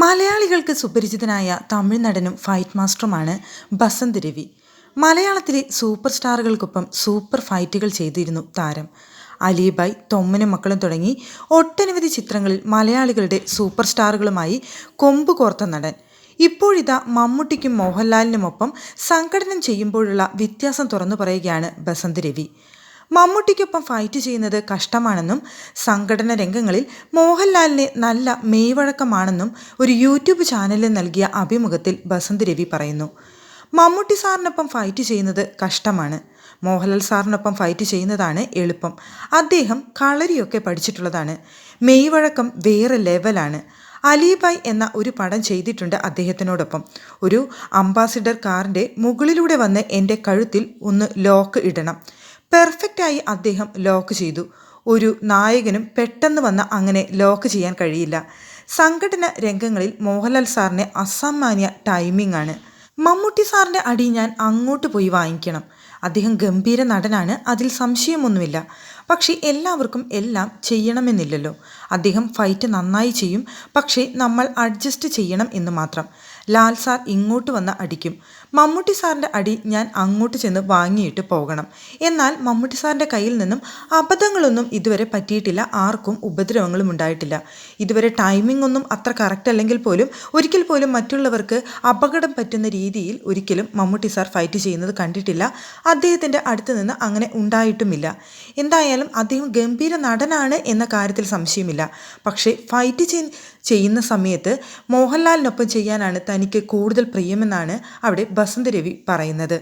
മലയാളികൾക്ക് സുപരിചിതനായ തമിഴ് നടനും ഫൈറ്റ് മാസ്റ്ററുമാണ് ബസന്ത് രവി. മലയാളത്തിലെ സൂപ്പർ സ്റ്റാറുകൾക്കൊപ്പം സൂപ്പർ ഫൈറ്റുകൾ ചെയ്തിരുന്നു താരം. അലിബായ് തൊമ്മനും മക്കളും തുടങ്ങി ഒട്ടനവധി ചിത്രങ്ങളിൽ മലയാളികളുടെ സൂപ്പർ സ്റ്റാറുകളുമായി കൊമ്പ് കോർത്ത നടൻ. ഇപ്പോഴിതാ മമ്മൂട്ടിക്കും മോഹൻലാലിനുമൊപ്പം സംഘടനം ചെയ്യുമ്പോഴുള്ള വ്യത്യാസം തുറന്നു പറയുകയാണ് ബസന്ത് രവി. മമ്മൂട്ടിക്കൊപ്പം ഫൈറ്റ് ചെയ്യുന്നത് കഷ്ടമാണെന്നും സംഘടന രംഗങ്ങളിൽ മോഹൻലാലിന് നല്ല മെയ്വഴക്കമാണെന്നും ഒരു യൂട്യൂബ് ചാനലിൽ നൽകിയ അഭിമുഖത്തിൽ ബസന്ത് രവി പറയുന്നു. മമ്മൂട്ടി സാറിനൊപ്പം ഫൈറ്റ് ചെയ്യുന്നത് കഷ്ടമാണ്. മോഹൻലാൽ സാറിനൊപ്പം ഫൈറ്റ് ചെയ്യുന്നതാണ് എളുപ്പം. അദ്ദേഹം കളരിയൊക്കെ പഠിച്ചിട്ടുള്ളതാണ്. മെയ്വഴക്കം വേറെ ലെവലാണ് അലിബായ് എന്ന ഒരു പടം ചെയ്തിട്ടുണ്ട് അദ്ദേഹത്തിനോടൊപ്പം. ഒരു അംബാസിഡർ കാറിന്റെ മുകളിലൂടെ വന്ന് എന്റെ കഴുത്തിൽ ഒന്ന് ലോക്ക് ഇടണം. പെർഫെക്റ്റായി അദ്ദേഹം ലോക്ക് ചെയ്തു. ഒരു നായകനും പെട്ടെന്ന് വന്ന അങ്ങനെ ലോക്ക് ചെയ്യാൻ കഴിയില്ല. സംഘടന രംഗങ്ങളിൽ മോഹൻലാൽ സാറിന്റെ അസാമാന്യ ടൈമിംഗ് ആണ്. മമ്മൂട്ടി സാറിന്റെ അടി ഞാൻ അങ്ങോട്ട് പോയി വാങ്ങിക്കണം. അദ്ദേഹം ഗംഭീര നടനാണ് അതിൽ സംശയമൊന്നുമില്ല. പക്ഷേ എല്ലാവർക്കും എല്ലാം ചെയ്യണമെന്നില്ലല്ലോ. അദ്ദേഹം ഫൈറ്റ് നന്നായി ചെയ്യും പക്ഷേ നമ്മൾ അഡ്ജസ്റ്റ് ചെയ്യണം എന്ന് മാത്രം. ലാൽ സാർ ഇങ്ങോട്ട് വന്ന് അടിക്കും. മമ്മൂട്ടി സാറിന്റെ അടി ഞാൻ അങ്ങോട്ട് ചെന്ന് വാങ്ങിയിട്ട് പോകണം. എന്നാൽ മമ്മൂട്ടി സാറിന്റെ കയ്യിൽ നിന്നും അബദ്ധങ്ങളൊന്നും ഇതുവരെ പറ്റിയിട്ടില്ല ആർക്കും ഉപദ്രവങ്ങളും ഉണ്ടായിട്ടില്ല. ഇതുവരെ ടൈമിംഗ് ഒന്നും അത്ര കറക്റ്റ് അല്ലെങ്കിൽ പോലും ഒരിക്കൽ പോലും മറ്റുള്ളവർക്ക് അപകടം പറ്റുന്ന രീതിയിൽ ഒരിക്കലും മമ്മൂട്ടി സാർ ഫൈറ്റ് ചെയ്യുന്നത് കണ്ടിട്ടില്ല. അദ്ദേഹത്തിന്റെ അടുത്ത് നിന്ന് അങ്ങനെ ഉണ്ടായിട്ടുമില്ല. എന്തായാലും അദ്ദേഹം ഗംഭീര നടനാണ് എന്ന കാര്യത്തിൽ സംശയമില്ല. പക്ഷേ ഫൈറ്റ് ചെയ്യുന്ന സമയത്ത് മോഹൻലാലിനൊപ്പം ചെയ്യാനാണ് തനിക്ക് കൂടുതൽ പ്രിയമെന്നാണ് അവിടെ ബസന്ത് രവി പറയുന്നത്.